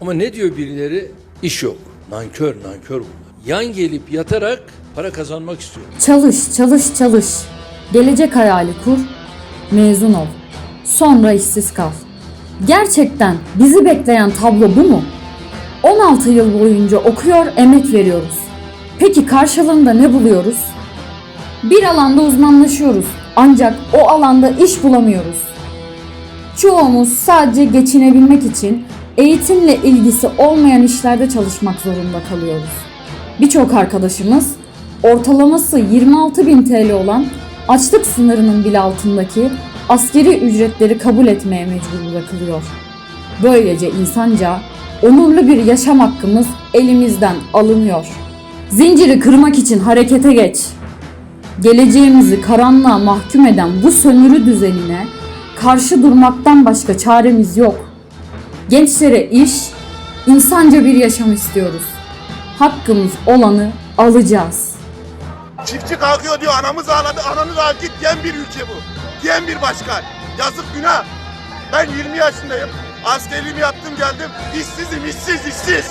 Ama ne diyor birileri? İş yok. Nankör, nankör bunlar. Yan gelip yatarak para kazanmak istiyor. Çalış, çalış, çalış. Gelecek hayali kur, mezun ol. Sonra işsiz kal. Gerçekten bizi bekleyen tablo bu mu? 16 yıl boyunca okuyor, emek veriyoruz. Peki karşılığında ne buluyoruz? Bir alanda uzmanlaşıyoruz ancak o alanda iş bulamıyoruz. Çoğumuz sadece geçinebilmek için eğitimle ilgisi olmayan işlerde çalışmak zorunda kalıyoruz. Birçok arkadaşımız ortalaması 26.000 TL olan açlık sınırının bile altındaki askeri ücretleri kabul etmeye mecbur bırakılıyor. Böylece insanca onurlu bir yaşam hakkımız elimizden alınıyor. Zinciri kırmak için harekete geç. Geleceğimizi karanlığa mahkum eden bu sömürü düzenine karşı durmaktan başka çaremiz yok. Gençlere iş, insanca bir yaşam istiyoruz. Hakkımız olanı alacağız. Çiftçi kalkıyor diyor anamız ağladı ananız ağladı git diyen bir ülke bu. Diyen bir başkan. Yazık günah. Ben 20 yaşındayım. Askerliğimi yaptım geldim. İşsizim işsiz işsiz.